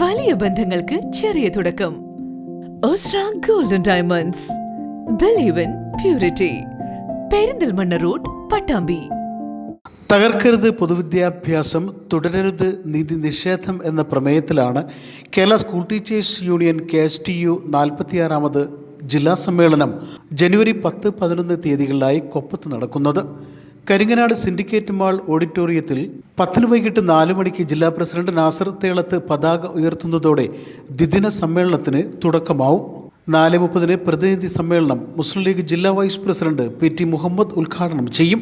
വലിയ ബന്ധങ്ങൾക്ക് ചെറിയ തുടക്കം. Golden diamonds believe in purity Perinthalmanna road Pattambi. തകർക്കരുത് പൊതുവിദ്യാഭ്യാസം തുടരരുത് നീതി നിഷേധം എന്ന പ്രമേയത്തിലാണ് Kerala school teachers union K S T U നാൽപ്പത്തിയാറാമത് ജില്ലാ സമ്മേളനം ജനുവരി പത്ത് പതിനൊന്ന് തീയതികളിലായി കൊപ്പത്ത് നടക്കുന്നത്. കരിങ്ങനാട് സിൻഡിക്കേറ്റ് മാൾ ഓഡിറ്റോറിയത്തിൽ പത്തിന് വൈകിട്ട് നാല് മണിക്ക് ജില്ലാ പ്രസിഡന്റ് നാസർ തേളത്ത് പതാക ഉയർത്തുന്നതോടെ ദ്വിദിന സമ്മേളനത്തിന് തുടക്കമാവും. നാല് മുപ്പതിന് പ്രതിനിധി സമ്മേളനം മുസ്ലിം ലീഗ് ജില്ലാ vice president P T Muhammad ഉദ്ഘാടനം ചെയ്യും.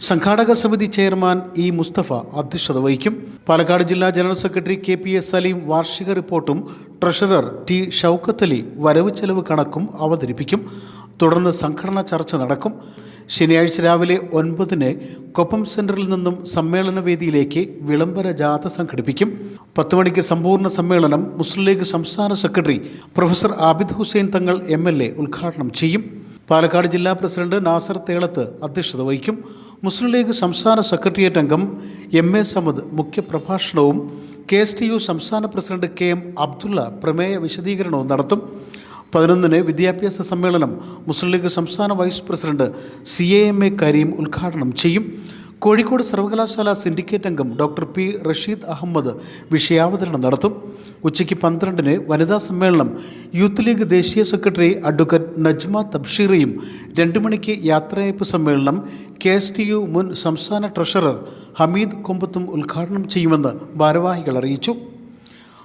സംഘാടക സമിതി ചെയർമാൻ ഇ മുസ്തഫ അധ്യക്ഷത വഹിക്കും. പാലക്കാട് ജില്ലാ general secretary K P S Saleem വാർഷിക റിപ്പോർട്ടും ട്രഷറർ ടി ഷൗക്കത്ത് അലി വരവ് ചെലവ് കണക്കും അവതരിപ്പിക്കും. തുടർന്ന് സംഘടനാ ചർച്ച നടക്കും. ശനിയാഴ്ച രാവിലെ ഒൻപതിന് കൊപ്പം സെന്ററിൽ നിന്നും സമ്മേളന വേദിയിലേക്ക് വിളംബര ജാഥ സംഘടിപ്പിക്കും. പത്ത് മണിക്ക് സമ്പൂർണ സമ്മേളനം മുസ്ലിം ലീഗ് സംസ്ഥാന secretary professor Abid Hussain Thangal M ഉദ്ഘാടനം ചെയ്യും. പാലക്കാട് ജില്ലാ പ്രസിഡന്റ് നാസർ തേളത്ത് അധ്യക്ഷത വഹിക്കും. മുസ്ലിം ലീഗ് സംസ്ഥാന സെക്രട്ടേറിയറ്റ് അംഗം എം എ സമദ് മുഖ്യപ്രഭാഷണവും കെ എസ് ടി യു സംസ്ഥാന പ്രസിഡന്റ് കെ എം അബ്ദുള്ള പ്രമേയ വിശദീകരണവും നടത്തും. പതിനൊന്നിന് വിദ്യാഭ്യാസ സമ്മേളനം മുസ്ലിം ലീഗ് സംസ്ഥാന vice president C A M A Kareem ഉദ്ഘാടനം ചെയ്യും. കോഴിക്കോട് സർവകലാശാല സിൻഡിക്കേറ്റ് അംഗം ഡോക്ടർ പി റഷീദ് അഹമ്മദ് വിഷയാവതരണം നടത്തും. ഉച്ചയ്ക്ക് പന്ത്രണ്ടിന് വനിതാ സമ്മേളനം. യൂത്ത് ലീഗ് ദേശീയ സെക്രട്ടറി അഡ്വക്കേറ്റ് നജ്മ തബ്ഷീറയും രണ്ട് മണിക്ക് യാത്രയയപ്പ് സമ്മേളനം കെ എസ് ടി യു മുൻ സംസ്ഥാന ട്രഷറർ ഹമീദ് കൊമ്പത്തും ഉദ്ഘാടനം ചെയ്യുമെന്ന് ഭാരവാഹികൾ അറിയിച്ചു.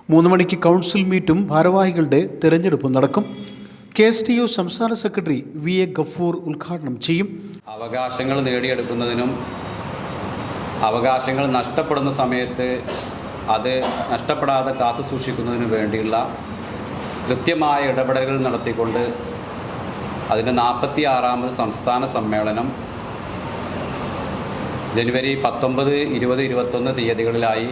മൂന്ന് മണിക്ക് കൗൺസിൽ മീറ്റും ഭാരവാഹികളുടെ തിരഞ്ഞെടുപ്പും നടക്കും. കെ എസ് ടി യു സംസ്ഥാന സെക്രട്ടറി വി എ ഗഫൂർ ഉദ്ഘാടനം ചെയ്യും. അവകാശങ്ങൾ നേടിയെടുക്കുന്നതിനും അവകാശങ്ങൾ നഷ്ടപ്പെടുന്ന സമയത്ത് അത് നഷ്ടപ്പെടാതെ കാത്തു സൂക്ഷിക്കുന്നതിന് വേണ്ടിയുള്ള കൃത്യമായ ഇടപെടലുകൾ നടത്തിക്കൊണ്ട് അതിന്റെ നാൽപ്പത്തി ആറാമത് സംസ്ഥാന സമ്മേളനം ജനുവരി പത്തൊമ്പത് ഇരുപത് ഇരുപത്തൊന്ന് തീയതികളിലായി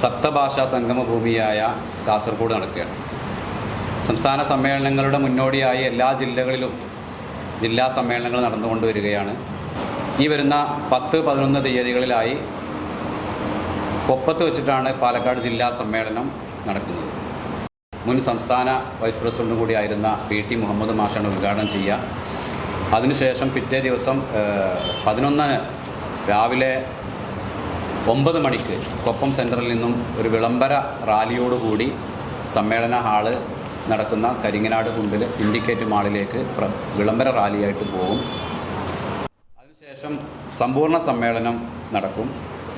സപ്തഭാഷാ സംഗമ ഭൂമിയായ കാസർഗോഡ് നടക്കുകയാണ്. സംസ്ഥാന സമ്മേളനങ്ങളുടെ മുന്നോടിയായി എല്ലാ ജില്ലകളിലും ജില്ലാ സമ്മേളനങ്ങൾ നടന്നുകൊണ്ട് വരികയാണ്. ഈ വരുന്ന പത്ത് പതിനൊന്ന് തീയതികളിലായി കൊപ്പത്ത് വെച്ചിട്ടാണ് പാലക്കാട് ജില്ലാ സമ്മേളനം നടക്കുന്നത്. മുൻ സംസ്ഥാന വൈസ് പ്രസിഡന്റും കൂടിയായിരുന്ന പി ടി മുഹമ്മദ് മാഷാണ് ഉദ്ഘാടനം ചെയ്യുക. അതിനുശേഷം പിറ്റേ ദിവസം പതിനൊന്നിന് രാവിലെ ഒമ്പത് മണിക്ക് കൊപ്പം സെന്ററിൽ നിന്നും ഒരു വിളംബര റാലിയോടുകൂടി സമ്മേളന ഹാൾ നടക്കുന്ന കരിങ്ങനാട് കുണ്ടിലെ സിൻഡിക്കേറ്റ് മാളിലേക്ക് വിളംബര റാലിയായിട്ട് പോകും. അതിനുശേഷം സമ്പൂർണ സമ്മേളനം നടക്കും.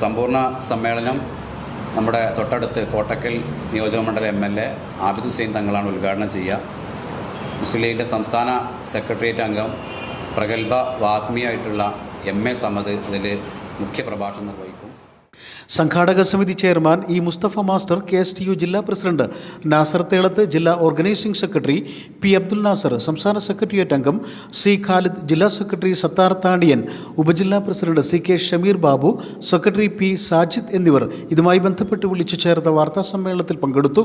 സമ്പൂർണ സമ്മേളനം നമ്മുടെ തൊട്ടടുത്ത് കോട്ടക്കൽ നിയോജകമണ്ഡലം M L A Abid Hussain തങ്ങളാണ് ഉദ്ഘാടനം ചെയ്യുക. മുസ്ലിം ലീഗിന്റെ സംസ്ഥാന സെക്രട്ടേറിയറ്റ് അംഗം പ്രഗത്ഭ വാഗ്മിയായിട്ടുള്ള എം എ സമദ് ഇതിൽ മുഖ്യ പ്രഭാഷണം നിർവഹിക്കും. സംഘാടക സമിതി chairman E Musthafa master K S T U ജില്ലാ പ്രസിഡന്റ് നാസർ തേളത്ത് ജില്ലാ organising secretary P Abdul Nasar സംസ്ഥാന സെക്രട്ടേറിയറ്റ് അംഗം സി ഖാലിദ് ജില്ലാ സെക്രട്ടറി സത്താർ താണ്ടിയൻ ഉപജില്ലാ president C K Shameer Babu secretary P Sajid എന്നിവർ ഇതുമായി ബന്ധപ്പെട്ട് വിളിച്ചു ചേർത്ത വാർത്താ സമ്മേളനത്തിൽ പങ്കെടുത്തു.